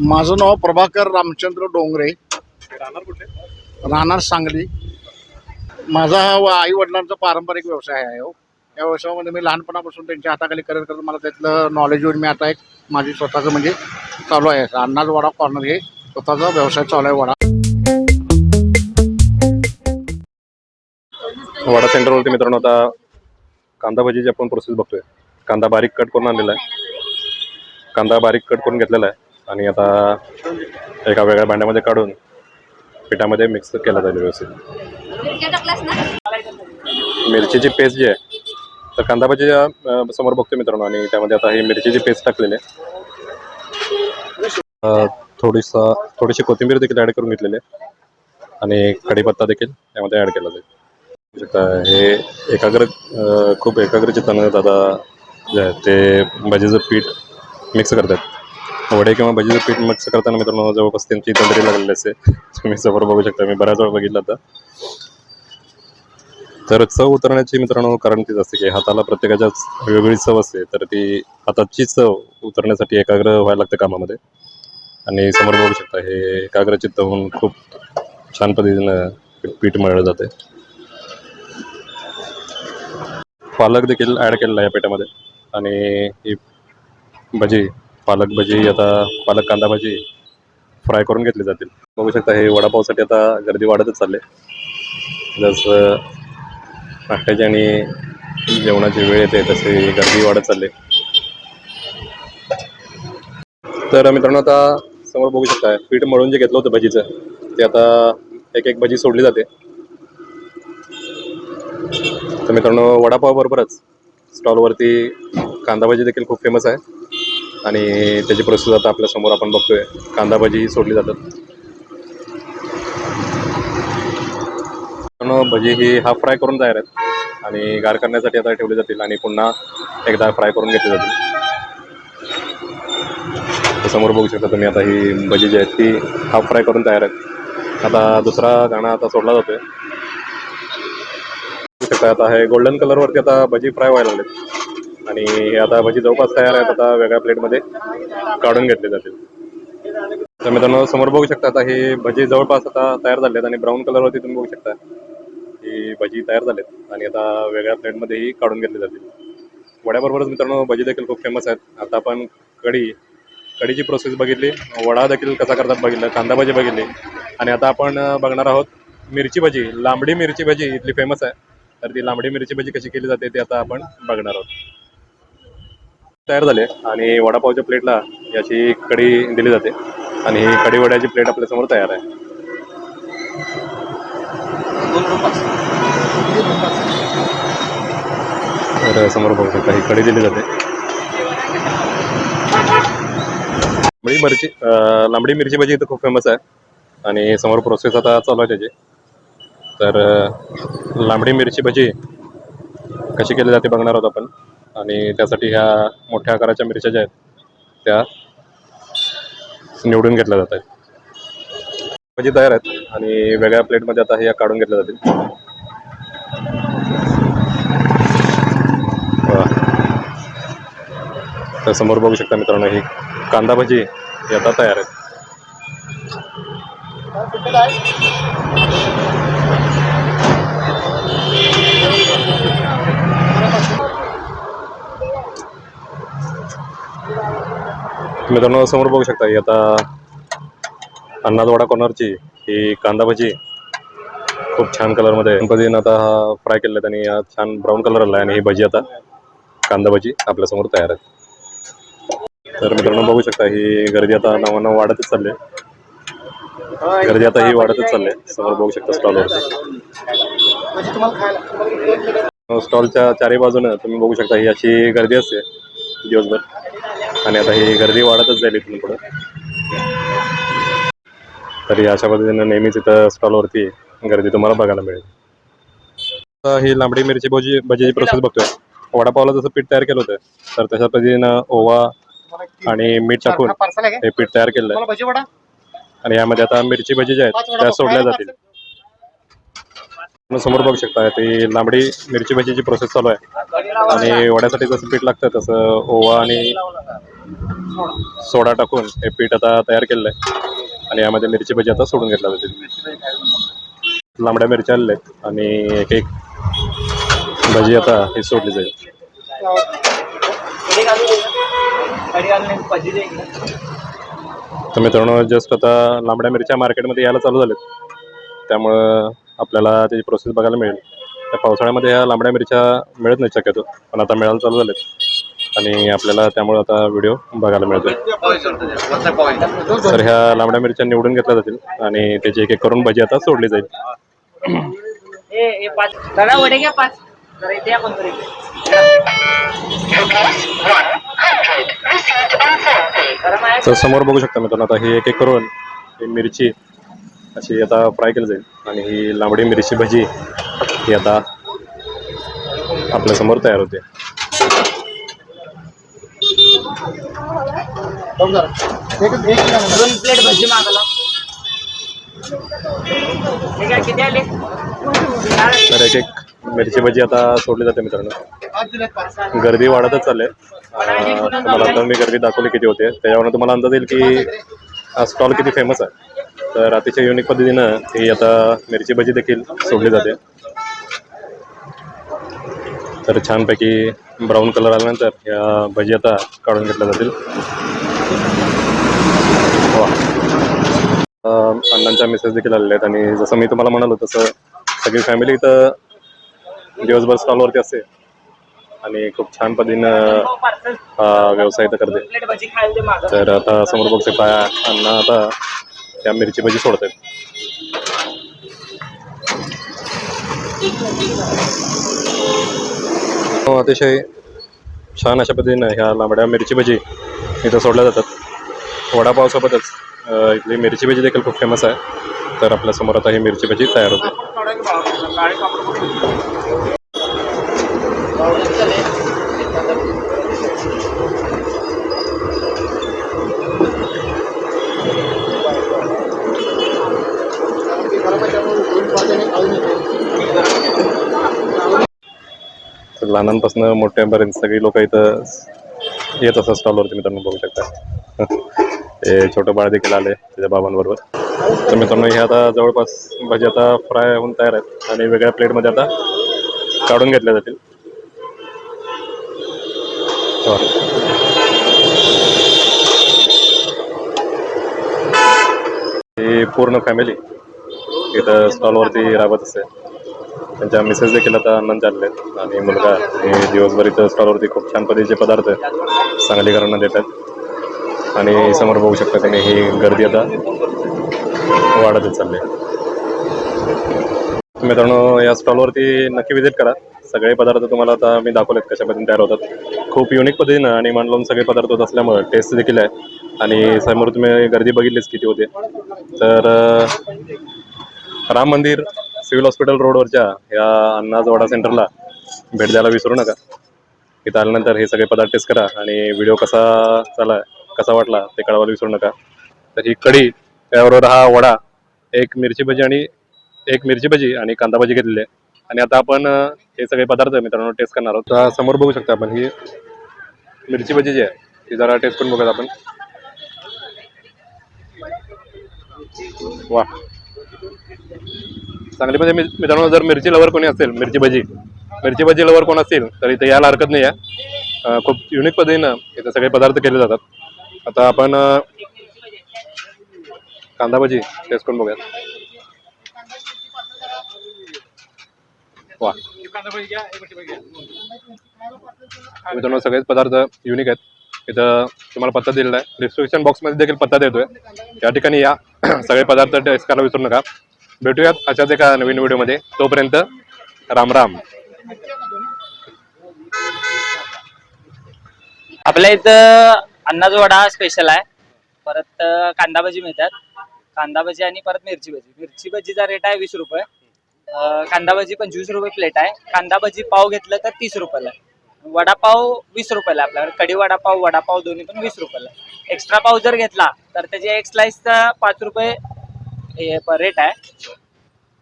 माझं नाव प्रभाकर रामचंद्र डोंगरे. राहणार कुठे राहणार सांगली. माझा हा आई वडिलांचा पारंपरिक व्यवसाय आहे हो. या व्यवसायामध्ये मी लहानपणापासून त्यांच्या हाताखाली करत करत मला त्यातलं नॉलेज येऊन मी आता एक माझी स्वतःचं म्हणजे चालू आहे. अन्नाज वडा कॉर्नर हे स्वतःचा व्यवसाय चालू आहे वडा. वाडा सेंटरवरती मित्रांनो आता कांदा भजीची आपण प्रोसेस बघतोय. कांदा बारीक कट करून आणलेला आहे. कांदा बारीक कट करून घेतलेला आहे. आणि आता एका वेगळ्या भांड्यामध्ये काढून पिठामध्ये मिक्स केला जाईल व्यवस्थित. मिरचीची पेस्ट जी आहे तर कांदा अं, समोर बघतोय मित्रांनो आणि त्यामध्ये आता ही मिरचीची पेस्ट टाकलेली आहे. थोडीसा थोडीशी कोथिंबीर देखील ॲड करून घेतलेली आहे. आणि कढीपत्ता देखील त्यामध्ये ॲड केला जाईल हे एकाग्र खूप एकाग्र चित्तानं दादा जे आहे ते भजीचं पीठ मिक्स करतात. वडे किंवा भजीचं पीठ मिक्स करताना मित्रांनो जवळपास त्यांची तंद्री लागलेली असते. तुम्ही समोर बघू शकता मी बऱ्याच वेळ बघितलं आता. तर चव उतरण्याची मित्रांनो कारण तीच असते की हाताला प्रत्येकाच्याच वेगवेगळी चव असते तर ती हाताची चव उतरण्यासाठी एकाग्र व्हायला लागते कामामध्ये. आणि समोर बघू शकता हे एकाग्र चित्त होऊन खूप छान पद्धतीनं पीठ- मळलं जाते. पालक देखील ॲड केलेला आहे या पिठामध्ये. आणि ही भजी पालक भजी आता पालक कांदा भाजी फ्राय करून घेतली जातील. बघू शकता हे वडापावसाठी आता गर्दी वाढतच चालले जसं नाश्त्याची आणि जेवणाची वेळ येते तसे गर्दी वाढत चालली तर मित्रांनो आता समोर बघू शकता पीठ मळून जे घेतलं होतं भजीचं ते आता एक एक भजी सोडली जाते. तर मित्रांनो वडापाव बरोबरच स्टॉलवरती कांदा भजी देखील खूप फेमस आहे. आणि त्याची प्रोसेस आता आपल्यासमोर आपण बघतोय. कांदा भजी सोडली जातात. भजी ही हाफ फ्राय करून तयार आहेत. आणि गार करण्यासाठी आता ठेवली जातील आणि पुन्हा एकदा फ्राय करून घेतली जातील. समोर बघू शकता तुम्ही आता ही भजी जी आहेत ती हाफ फ्राय करून तयार आहेत. आता दुसरा गाणा आता सोडला जातोय. शकता आता हे गोल्डन कलरवरती आता भजी फ्राय व्हायला लागलेत. आणि हे आता भजी जवळपास तयार आहेत आता वेगळ्या प्लेटमध्ये काढून घेतले जातील. तर मित्रांनो समोर बघू शकता आता ही भजी जवळपास आता तयार झाले आहेत आणि ब्राऊन कलरवरती तुम्ही बघू शकता ही भजी तयार झालेत आणि आता वेगळ्या प्लेटमध्येही काढून घेतली जातील. वड्याबरोबरच मित्रांनो भजी देखील खूप फेमस आहेत. आता आपण कढी कढीची प्रोसेस बघितली वडा देखील कसा करतात बघितलं कांदा भजी बघितली आणि आता आपण बघणार आहोत मिरची भजी. लांबडी मिरची भजी इथली फेमस आहे. तर ती लांबडी मिरची भजी कशी केली जाते ते आता आपण बघणार आहोत. तयार झाले आणि वडापावच्या प्लेटला याची कढी दिली जाते आणि ही कढी वड्याची प्लेट आपल्यासमोर तयार आहे. तर समोर बघू शकता ही कढी दिली जाते. लांबडी मिरची लांबडी मिरची भाजी इथं खूप फेमस आहे. आणि समोर प्रोसेस आता चालू आहे त्याची. तर लांबडी मिरची भजी कशी केली जाते बघणार आहोत आपण. आणि त्यासाठी ह्या मोठ्या आकाराच्या मिरच्या ज्या आहेत त्या निवडून घेतल्या जात आहेत. भजी तयार आहेत आणि वेगळ्या प्लेटमध्ये आता ह्या काढून घेतल्या जातील. तर समोर बघू शकता मित्रांनो ही कांदा भजी आता तयार आहेत मित्रांनो समोर बघू शकता ही आता अन्नादवाडा कॉर्नरची ही कांदा भजी खूप छान कलरमध्ये पद्धतीनं आता हा फ्राय केलेला आहे आणि हा छान ब्राऊन कलर आला आहे आणि ही भजी आता कांदा भजी आपल्यासमोर तयार आहे तर मित्रांनो बघू शकता ही गर्दी आता नावानं वाढतच चालली आहे. गर्दी आता ही वाढतच चालली आहे. समोर बघू शकता स्टॉलवरती स्टॉलच्या चारही बाजूनं तुम्ही बघू शकता ही अशी गर्दी असते दिवसभर आणि आता ही गर्दी वाढतच जाईल इथून पुढं. तरी अशा पद्धतीनं नेहमीच इथं स्टॉलवरती गर्दी तुम्हाला बघायला मिळेल. ही लांबडी मिरची भजी भजीची प्रोसेस बघतोय. वडापावला जसं पीठ तयार केलं होतं तर तशा पद्धतीनं ओवा आणि मीठ टाकून हे पीठ तयार केलं आहे आणि यामध्ये आता मिरची भजी ज्या आहेत त्या सोडल्या जातील. समोर बघू शकता ती लांबडी मिरची भजीची प्रोसेस चालू आहे. आणि वड्यासाठी जसं पीठ लागतं तसं ओवा आणि सोडा टाकून हे पीठ आता तयार केलेलं आहे. आणि यामध्ये मिरची भजी आता सोडून घेतल्या जातील. लांबड्या मिरच्या आलेल्या आहेत आणि एक एक भजी आता ही सोडली जाईल. तर मित्रांनो जस्ट आता लांबड्या मिरच्या मार्केटमध्ये यायला चालू झालेत. त्यामुळं आपल्याला त्याची प्रोसेस बघायला मिळेल. त्या पावसाळ्यामध्ये ह्या लांबड्या मिरच्या मिळत नाही शक्यतो पण आता मिळायला चालू झालेत. आणि आपल्याला त्यामुळे आता व्हिडिओ बघायला मिळतो तर ह्या लांबड्या मिरच्या निवडून घेतल्या जातील आणि त्याची एक एक करून भजी आता सोडली जाईल. पाच. तर समोर बघू शकता मित्रांनो आता ही एक एक करून ही मिरची अशी आता फ्राय केली जाईल. आणि ही लांबडी मिरची भजी ही आता आपल्यासमोर तयार होते. दोन प्लेट भजी मागला ठीक आहे किती आले? तर एक एक मिरची भजी आता सोडली जाते मित्रांनो. गर्दी वाढतच चालली तुम्हाला आता मी गर्दी दाखवली किती होते. त्याच्यावरून तुम्हाला अंदाज येईल की हा स्टॉल किती फेमस आहे. तर अतिशय युनिक पद्धतीनं ही आता मिरची भजी देखील सोडली जाते. तर छानपैकी ब्राऊन कलर आल्यानंतर या भजी आता काढून घेतल्या जातील. अण्णांच्या मेसेज देखील आलेले आहेत आणि जसं मी तुम्हाला म्हणालो तसं सगळी फॅमिली इथं दिवसभर स्टॉलवरती असते. आणि खूप छान पद्धतीनं व्यवसाय इथं करते. तर आता समोर बघू शकता अण्णा आता त्या मिरची भजी सोडतात हो, अतिशय छान अशा पद्धतीनं ह्या लांबड्या मिरची भजी इथं सोडल्या जातात. वडापावसोबतच इथली मिरची भजी देखील खूप फेमस आहे. तर आपल्यासमोर आता ही मिरची भजी तयार होते. लहानांपासून मोठ्यापर्यंत सगळी लोक इथं येत असतात स्टॉलवरती मित्रांनो बघू शकता. हे छोटं बाळ देखील आले त्याच्या बाबांबरोबर. तर मित्रांनो हे आता जवळपास भाजी आता फ्राय होऊन तयार आहेत आणि वेगळ्या प्लेटमध्ये आता काढून घेतल्या जातील. ही पूर्ण फॅमिली इथं स्टॉलवरती राबत असते त्यांच्या मिसेस देखील आता अन्न चालले आहेत. आणि मुलगा हे दिवसभर इथं स्टॉलवरती खूप छान पद्धतीचे पदार्थ सांगलीकरांना देतात आणि समोर बघू शकता त्यांनी ही गर्दी आता वाढतच चालली आहे. मित्रांनो या स्टॉलवरती नक्की विजिट करा. सगळे पदार्थ तुम्हाला आता मी दाखवलेत कशा पद्धतीने तयार होतात. खूप युनिक पद्धतीनं आणि मान लावून सगळे पदार्थ होत असल्यामुळे टेस्ट देखील आहे. आणि समोर तुम्ही गर्दी बघितलीच किती होते. तर राम मंदिर सिव्हिल हॉस्पिटल रोडवरच्या या अन्नाज वडा सेंटरला भेट द्यायला विसरू नका. इथं आल्यानंतर हे सगळे पदार्थ टेस्ट करा आणि व्हिडिओ कसा चाला कसा वाटला ते कळवायला विसरू नका. तर ही कढी त्याबरोबर हा वडा एक मिरची भजी आणि एक मिरची भजी आणि कांदा भजी घेतलेली आहे. आणि आता आपण हे सगळे पदार्थ मित्रांनो टेस्ट करणार आहोत. तर समोर बघू शकता आपण ही मिरची भजी जी आहे ती जरा टेस्ट करून बघत आपण. वा चांगली म्हणजे मी मित्रांनो जर मिरची लवर कोणी असेल मिरची भजी मिरची भजी लवर कोण असेल तर इथे यायला हरकत नाही आहे. खूप युनिक पद्धतीनं इथे सगळे पदार्थ केले जातात. आता आपण कांदा भजी टेस्ट करून बघूया वा. मित्रांनो सगळेच पदार्थ युनिक आहेत. इथं तुम्हाला पत्ता दिलेला आहे. डिस्क्रिप्शन बॉक्समध्ये देखील पत्ता देतोय. या ठिकाणी या. सगळे पदार्थ टेस्ट करायला विसरू नका. भेटूयात अशाच एका नवीन व्हिडिओमध्ये. तोपर्यंत राम राम. आपल्या इथं अन्नाचा वडा स्पेशल आहे. परत कांदा भजी मिळतात. कांदा भजी आणि परत मिरची भजी. मिरची भजीचा रेट आहे वीस रुपये. कांदा भजी पंचवीस रुपये प्लेट आहे. कांदा भजी पाव घेतलं तर तीस रुपयाला. आहे. वडापाव वीस रुपयाला आपल्याकडे. कढी वडापाव वडापाव दोन्ही पण वीस रुपयाला एक्स्ट्रा पाव जर घेतला तर त्याचे एक स्लाइसचा पाच रुपये रेट आहे.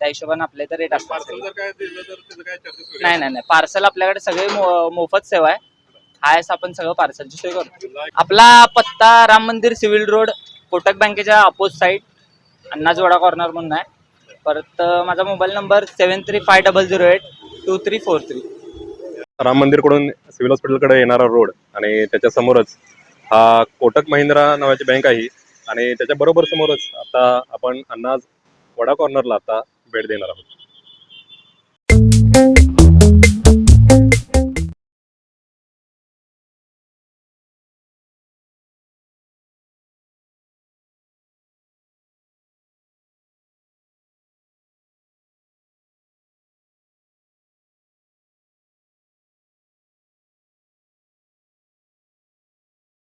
त्या हिशोबाने आपले तर रेट असतात पार्सल सगळे. जर काय दिलं तर त्याचं काय चार्जेस वगैरे? नाही नाही नाही. पार्सल आपल्याकडे सगळे मो- मोफत सेवा आहे. हायस आपण सगळं पार्सलची सोय करतो आपला पत्ता राम मंदिर सिव्हिल रोड कोटक बँकेच्या अपोज साईड अण्णाजवाडा कॉर्नर म्हणून आहे. परत अं, माझा mobile number seven three five double zero eight two three four three Ram मंदिरकडून civil हॉस्पिटलकडे येणारा रोड आणि त्याच्या समोरच हा कोटक महिंद्रा नावाची बँक आहे. आणि त्याच्या बरोबर समोरच आता आपण अन्नाज वडा कॉर्नरला आता भेट देणार आहोत.